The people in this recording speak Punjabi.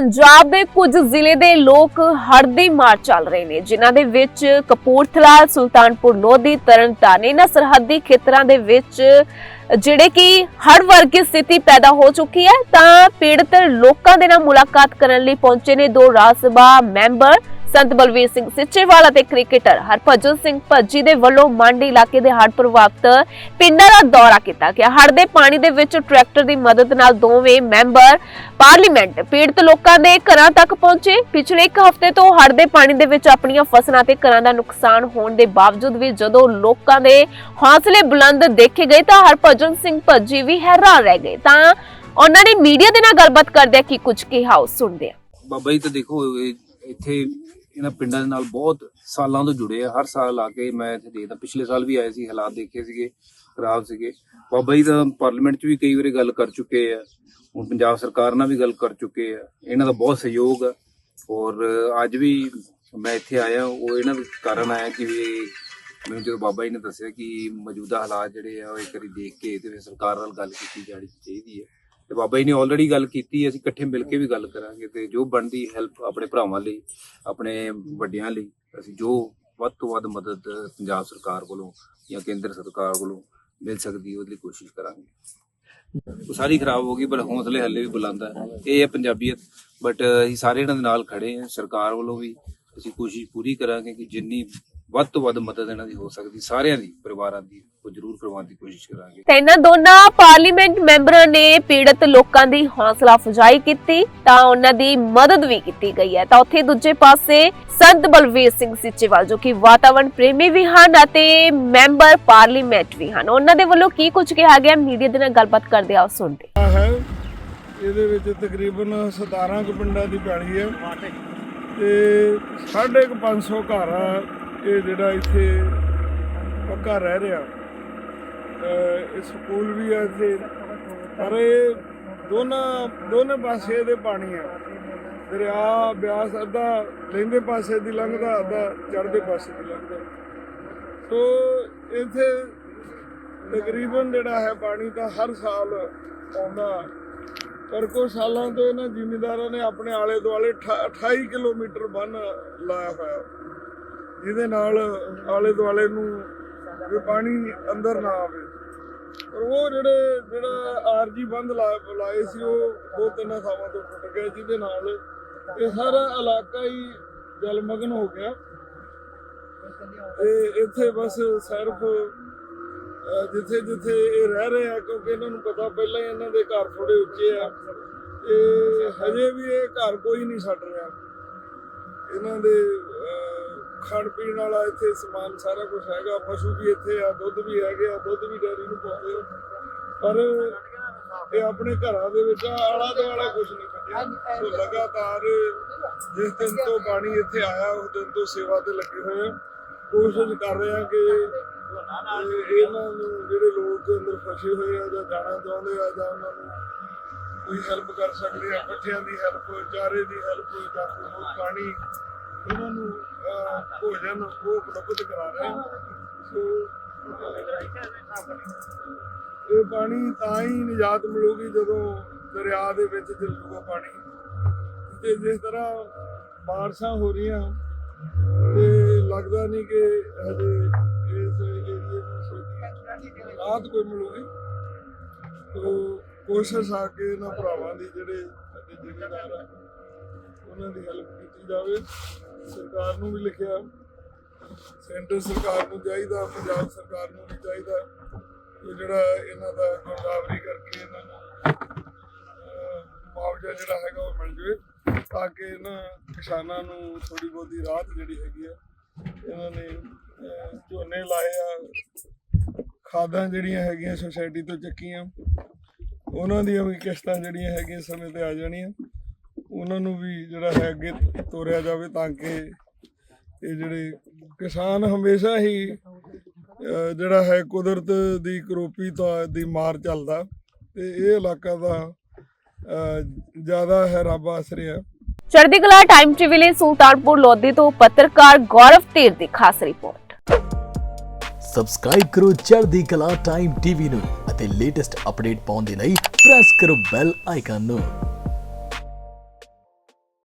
ਪੰਜਾਬ ਦੇ ਕੁਝ ਜ਼ਿਲ੍ਹੇ ਦੇ ਲੋਕ ਹੜ੍ਹ ਦੀ ਮਾਰ ਚੱਲ ਰਹੇ ਨੇ, ਜਿਨ੍ਹਾਂ ਦੇ ਵਿੱਚ ਕਪੂਰਥਲਾ, ਸੁਲਤਾਨਪੁਰ, ਲੋਧੀ, ਤਰਨਤਾਰਨ, ਇਹਨਾਂ ਸਰਹੱਦੀ ਖੇਤਰਾਂ ਦੇ ਵਿੱਚ ਜਿਹੜੇ ਕਿ ਹੜ੍ਹ ਵਰਗੀ ਸਥਿਤੀ ਪੈਦਾ ਹੋ ਚੁੱਕੀ ਹੈ, ਤਾਂ ਪੀੜਤ ਲੋਕਾਂ ਦੇ ਨਾਲ ਮੁਲਾਕਾਤ ਕਰਨ ਲਈ ਪਹੁੰਚੇ ਨੇ ਦੋ ਰਾਜ ਸਭਾ ਮੈਂਬਰ ਸੰਤ ਬਲਵੀਰ ਸਿੰਘ ਸਿੱਚੇਵਾਲ ਅਤੇ ਕ੍ਰਿਕਟਰ ਹਰਭਜਨ ਸਿੰਘ ਭੱਜੀ ਦੇ ਵੱਲੋਂ ਮੰਡੀ ਇਲਾਕੇ ਦੇ ਹੜ੍ਹ ਪ੍ਰਭਾਵਿਤ ਪਿੰਡਾਂ ਦਾ ਦੌਰਾ ਕੀਤਾ ਗਿਆ। ਹੜ੍ਹ ਦੇ ਪਾਣੀ ਦੇ ਵਿੱਚ ਟਰੈਕਟਰ ਦੀ ਮਦਦ ਨਾਲ ਦੋਵੇਂ ਮੈਂਬਰ ਪਾਰਲੀਮੈਂਟ ਪੀੜਤ ਲੋਕਾਂ ਦੇ ਘਰਾਂ ਤੱਕ ਪਹੁੰਚੇ। ਪਿਛਲੇ ਇੱਕ ਹਫ਼ਤੇ ਤੋਂ ਹੜ੍ਹ ਦੇ ਪਾਣੀ ਦੇ ਵਿੱਚ ਆਪਣੀਆਂ ਫਸਲਾਂ ਤੇ ਘਰਾਂ ਦਾ ਨੁਕਸਾਨ ਹੋਣ ਦੇ ਬਾਵਜੂਦ ਵੀ ਜਦੋਂ ਲੋਕਾਂ ਦੇ ਹੌਸਲੇ ਬੁਲੰਦ ਦੇਖੇ ਗਏ ਤਾਂ ਹਰਭਜਨ ਸਿੰਘ ਭੱਜੀ ਵੀ ਹੈਰਾਨ ਰਹਿ ਗਏ। ਤਾਂ ਉਹਨਾਂ ਨੇ ਮੀਡੀਆ ਦੇ ਨਾਲ ਗੱਲਬਾਤ ਕਰਦਿਆਂ ਕੀ ਕੁਝ ਕਿਹਾ ਉਹ ਸੁਣਦੇ ਆ ਬਾਬਾ ਜੀ ਤਾਂ ਦੇਖੋ ਇੱਥੇ ਇਹਨਾਂ ਪਿੰਡਾਂ ਦੇ ਨਾਲ ਬਹੁਤ ਸਾਲਾਂ ਤੋਂ ਜੁੜੇ ਆ। ਹਰ ਸਾਲ ਆ ਕੇ ਮੈਂ ਇੱਥੇ ਦੇਖਦਾ। ਪਿਛਲੇ ਸਾਲ ਵੀ ਆਏ ਸੀ, ਹਾਲਾਤ ਦੇਖੇ ਸੀਗੇ, ਖਰਾਬ ਸੀਗੇ। ਬਾਬਾ ਜੀ ਤਾਂ ਪਾਰਲੀਮੈਂਟ 'ਚ ਵੀ ਕਈ ਵਾਰੀ ਗੱਲ ਕਰ ਚੁੱਕੇ ਆ। ਹੁਣ ਪੰਜਾਬ ਸਰਕਾਰ ਨਾਲ ਵੀ ਗੱਲ ਕਰ ਚੁੱਕੇ ਆ। ਇਹਨਾਂ ਦਾ ਬਹੁਤ ਸਹਿਯੋਗ ਆ। ਔਰ ਅੱਜ ਵੀ ਮੈਂ ਇੱਥੇ ਆਇਆ, ਉਹ ਇਹਨਾਂ ਦਾ ਕਾਰਨ ਆਇਆ ਕਿ ਵੀ ਮੈਨੂੰ ਜਦੋਂ ਬਾਬਾ ਜੀ ਨੇ ਦੱਸਿਆ ਕਿ ਮੌਜੂਦਾ ਹਾਲਾਤ ਜਿਹੜੇ ਆ, ਉਹ ਇੱਕ ਵਾਰੀ ਦੇਖ ਕੇ ਤੇ ਫਿਰ ਸਰਕਾਰ ਨਾਲ ਗੱਲ ਕੀਤੀ ਜਾਣੀ ਚਾਹੀਦੀ ਹੈ ਤੇ ਬਾਬਾ ਜੀ ਨੇ ਆਲਰੇਡੀ ਗੱਲ ਕੀਤੀ, ਅਸੀਂ ਇਕੱਠੇ ਮਿਲ ਕੇ ਵੀ ਗੱਲ ਕਰਾਂਗੇ ਤੇ ਜੋ ਬਣਦੀ ਹੈਲਪ ਆਪਣੇ ਭਰਾਵਾਂ ਲਈ, ਆਪਣੇ ਵੱਡਿਆਂ ਲਈ, ਅਸੀਂ ਜੋ ਵੱਧ ਤੋਂ ਵੱਧ ਮਦਦ ਪੰਜਾਬ ਸਰਕਾਰ ਵੱਲੋਂ ਜਾਂ ਕੇਂਦਰ ਸਰਕਾਰ ਵੱਲੋਂ ਮਿਲ ਸਕਦੀ ਹੈ ਉਹਦੀ ਕੋਸ਼ਿਸ਼ ਕਰਾਂਗੇ। ਉਹ ਸਾਰੀ ਖਰਾਬ ਹੋ ਗਈ, ਪਰ ਹੌਸਲੇ ਹੱਲੇ ਵੀ ਬੁਲੰਦ ਹੈ ਇਹ ਹੈ ਪੰਜਾਬੀਅਤ ਬਟ ਅਸੀਂ ਸਾਰੇ ਇਹਨਾਂ ਦੇ ਨਾਲ ਖੜੇ ਹਾਂ, ਸਰਕਾਰ ਵੱਲੋਂ ਵੀ ਅਸੀਂ ਕੋਸ਼ਿਸ਼ ਪੂਰੀ ਕਰਾਂਗੇ ਕਿ ਜਿੰਨੀ ਵੱਧ ਤੋਂ ਵੱਧ ਮਦਦ ਇਹਨਾਂ ਦੀ ਹੋ ਸਕਦੀ ਸਾਰਿਆਂ ਦੀ ਪਰਿਵਾਰਾਂ ਦੀ ਉਹ ਜ਼ਰੂਰ ਕਰਵਾਉਣ ਦੀ ਕੋਸ਼ਿਸ਼ ਕਰਾਂਗੇ। ਤੇ ਇਹਨਾਂ ਦੋਨਾਂ ਪਾਰਲੀਮੈਂਟ ਮੈਂਬਰਾਂ ਨੇ ਪੀੜਤ ਲੋਕਾਂ ਦੀ ਹੌਸਲਾ ਅਫਜ਼ਾਈ ਕੀਤੀ ਤਾਂ ਉਹਨਾਂ ਦੀ ਮਦਦ ਵੀ ਕੀਤੀ ਗਈ ਹੈ। ਤਾਂ ਉੱਥੇ ਦੂਜੇ ਪਾਸੇ ਸੰਤ ਬਲਵੀਰ ਸਿੰਘ ਸਿੱਚੇਵਾਲ ਜੋ ਕਿ ਵਾਤਾਵਰਣ ਪ੍ਰੇਮੀ ਵੀ ਹਨ ਅਤੇ ਮੈਂਬਰ ਪਾਰਲੀਮੈਂਟ ਵੀ ਹਨ। ਉਹਨਾਂ ਦੇ ਵੱਲੋਂ ਕੀ ਕੁਝ ਕਿਹਾ ਗਿਆ ਮੀਡੀਆ ਦੇ ਨਾਲ ਗੱਲਬਾਤ ਕਰਦੇ ਆ ਉਹ ਸੁਣਦੇ ਹੈ। ਇਹਦੇ ਵਿੱਚ ਤਕਰੀਬਨ 17 ਕੁ ਪਿੰਡਾਂ ਦੀ ਪੈਲੀ ਹੈ ਤੇ ਸਾਢੇ ਕੁ 500 ਘਰ ਆ ਇਹ ਜਿਹੜਾ ਇੱਥੇ ਪੱਕਾ ਰਹਿ ਰਿਹਾ ਇਹ ਸਕੂਲ ਵੀ ਹੈ ਇੱਥੇ, ਪਰ ਇਹ ਦੋਨਾਂ, ਦੋਨੇ ਪਾਸੇ ਦੇ ਪਾਣੀ ਆ ਦਰਿਆ, ਬਿਆਸ ਅੱਧਾ ਲੈਂਦੇ ਪਾਸੇ ਦੀ ਲੰਘਦਾ, ਅੱਧਾ ਚੜ੍ਹਦੇ ਪਾਸੇ ਦੀ ਲੰਘਦਾ। ਸੋ ਇੱਥੇ ਤਕਰੀਬਨ ਜਿਹੜਾ ਹੈ ਪਾਣੀ ਤਾਂ ਹਰ ਸਾਲ ਆਉਂਦਾ। ਪਰ ਕੁਝ ਸਾਲਾਂ ਤੋਂ ਇਹਨਾਂ ਜ਼ਿਮੀਂਦਾਰਾਂ ਨੇ ਆਪਣੇ ਆਲੇ ਦੁਆਲੇ ਅਠਾ- 28 ਕਿਲੋਮੀਟਰ ਬੰਨ ਲਾਇਆ ਹੋਇਆ। ਜਿਹਦੇ ਨਾਲ ਆਲੇ ਦੁਆਲੇ ਨੂੰ ਵੀ ਪਾਣੀ ਅੰਦਰ ਨਾ ਆਵੇ। ਪਰ ਉਹ ਜਿਹੜੇ, ਜਿਹੜਾ ਆਰਜੀ ਬੰਦ ਲਾ- ਲਾਏ ਸੀ, ਉਹ ਦੋ ਤਿੰਨ ਥਾਵਾਂ ਤੋਂ ਟੁੱਟ ਗਏ ਜਿਹਦੇ ਨਾਲ ਇਹ ਸਾਰਾ ਇਲਾਕਾ ਹੀ ਜਲਮਗਨ ਹੋ ਗਿਆ। ਤੇ ਇੱਥੇ ਬਸ ਸਿਰਫ ਜਿੱਥੇ ਜਿੱਥੇ ਇਹ ਰਹਿ ਰਹੇ ਆ, ਕਿਉਂਕਿ ਇਹਨਾਂ ਨੂੰ ਪਤਾ ਪਹਿਲਾਂ ਹੀ ਇਹਨਾਂ ਦੇ ਘਰ ਥੋੜੇ ਉੱਚੇ ਆ। ਤੇ ਹਜੇ ਵੀ ਇਹ ਘਰ ਕੋਈ ਨਹੀਂ ਛੱਡ ਰਿਹਾ। ਇਹਨਾਂ ਦੇ ਖਾਣ ਪੀਣ ਵਾਲਾ ਇੱਥੇ ਸਮਾਨ ਸਾਰਾ ਕੁਝ ਹੈਗਾ ਪਸ਼ੂ ਵੀ ਇੱਥੇ ਆ ਦੁੱਧ ਵੀ ਹੈਗੇ ਆ ਦੁੱਧ ਵੀ ਡੈਰੀ ਨੂੰ ਪਾਉਂਦੇ ਆ। ਪਰ ਇਹ ਆਪਣੇ ਘਰਾਂ ਦੇ ਵਿੱਚ ਆਲਾ ਦੁਆਲਾ ਕੁਝ ਨਹੀਂ ਕੱਢਿਆ ਸੋ ਲਗਾਤਾਰ ਜਿਸ ਦਿਨ ਤੋਂ ਪਾਣੀ ਇੱਥੇ ਆਇਆ ਉਸ ਦਿਨ ਤੋਂ ਸੇਵਾ ਤੇ ਲੱਗੇ ਹੋਏ ਆ। ਕੋਸ਼ਿਸ਼ ਕਰ ਰਹੇ ਆ ਕਿ ਇਹ- ਇਹਨਾਂ ਨੂੰ ਜਿਹੜੇ ਲੋਕ ਅੰਦਰ ਫਸੇ ਹੋਏ ਆ ਜਾਂ ਜਾਣਾ ਚਾਹੁੰਦੇ ਆ ਜਾਂ ਉਹਨਾਂ ਨੂੰ ਕੋਈ ਹੈਲਪ ਕਰ ਸਕਦੇ ਆ ਪੱਠਿਆਂ ਦੀ ਹੈਲਪ ਚਾਰੇ ਦੀ ਹੈਲਪ ਜਾਂ ਕੋਈ ਪਾਣੀ ਇਹਨਾਂ ਨੂੰ ਭੋਜਨ ਉਹ ਉਪਲਬਧ ਕਰਾ ਰਹੇ ਆ। ਸੋ ਇਹ ਪਾਣੀ ਤਾਂ ਹੀ ਨਿਜਾਤ ਮਿਲੂਗੀ ਜਦੋਂ ਦਰਿਆ ਦੇ ਵਿੱਚ ਚੱਲੂਗਾ ਪਾਣੀ। ਤੇ ਜਿਸ ਤਰ੍ਹਾਂ ਬਾਰਿਸ਼ਾਂ ਹੋ ਰਹੀਆਂ, ਤੇ ਲੱਗਦਾ ਨਹੀਂ ਕਿ ਹਜੇ ਇਸ ਏਰੀਏ ਨੂੰ ਛੇਤੀ ਰਾਹਤ ਕੋਈ ਮਿਲੂਗੀ। ਤੋ ਕੋਸ਼ਿਸ਼ ਆ ਕੇ ਇਹਨਾਂ ਭਰਾਵਾਂ ਦੀ ਜਿਹੜੇ ਸਾਡੇ ਜ਼ਿਮੀਂਦਾਰ ਉਹਨਾਂ ਦੀ ਹੈਲਪ ਕੀਤੀ ਜਾਵੇ। ਸਰਕਾਰ ਨੂੰ ਵੀ ਲਿਖਿਆ। ਸੈਂਟਰ ਸਰਕਾਰ ਨੂੰ ਚਾਹੀਦਾ, ਪੰਜਾਬ ਸਰਕਾਰ ਨੂੰ ਵੀ ਚਾਹੀਦਾ। ਕਿ ਜਿਹੜਾ ਇਹਨਾਂ ਦਾ ਗੋਦਾਵਰੀ ਕਰਕੇ ਇਹਨਾਂ ਨੂੰ ਮੁਆਵਜ਼ਾ ਜਿਹੜਾ ਹੈਗਾ ਉਹ ਮਿਲ ਜਾਵੇ, ਤਾਂ ਕਿ ਇਹਨਾਂ ਕਿਸਾਨਾਂ ਨੂੰ ਥੋੜੀ ਬਹੁਤੀ ਰਾਹਤ ਜਿਹੜੀ ਹੈਗੀ ਆ, ਇਹਨਾਂ ਨੇ ਝੋਨੇ ਲਾਏ ਆ, ਖਾਦਾਂ ਜਿਹੜੀਆਂ ਹੈਗੀਆਂ ਸੁਸਾਇਟੀ ਤੋਂ ਚੱਕੀਆਂ, ਉਹਨਾਂ ਦੀਆਂ ਵੀ ਕਿਸ਼ਤਾਂ ਜਿਹੜੀਆਂ ਹੈਗੀਆਂ ਸਮੇਂ ਤੇ ਆ ਜਾਣੀਆਂ। ਉਹਨਾਂ ਨੂੰ ਵੀ ਜਿਹੜਾ ਹੈ ਅੱਗੇ ਤੋਰਿਆ ਜਾਵੇ ਤਾਂ ਕਿ ਇਹ ਜਿਹੜੇ ਕਿਸਾਨ ਹਮੇਸ਼ਾ ਹੀ ਜਿਹੜਾ ਹੈ ਕੁਦਰਤ ਦੀ ਕਰੋਪੀ ਤੋਂ ਦੀ ਮਾਰ ਚੱਲਦਾ ਤੇ ਇਹ ਇਲਾਕਾ ਦਾ ਜ਼ਿਆਦਾ ਹੈ ਰੱਬ ਆਸਰੇ ਆ ਚੜ੍ਹਦੀ ਕਲਾ ਟਾਈਮ ਟੀਵੀ ਲਈ ਸੁਲਤਾਨਪੁਰ ਲੋਧੀ ਤੋਂ ਪੱਤਰਕਾਰ ਗੌਰਵ ਧੀਰ ਦੀ ਖਾਸ ਰਿਪੋਰਟ। ਸਬਸਕ੍ਰਾਈਬ ਕਰੋ ਚੜ੍ਹਦੀ ਕਲਾ ਟਾਈਮ ਟੀਵੀ ਨੂੰ ਅਤੇ ਲੇਟੈਸਟ ਅਪਡੇਟ ਪਾਉਣ ਦੇ ਲਈ ਪ੍ਰੈਸ ਕਰੋ ਬੈਲ ਆਈਕਨ ਨੂੰ।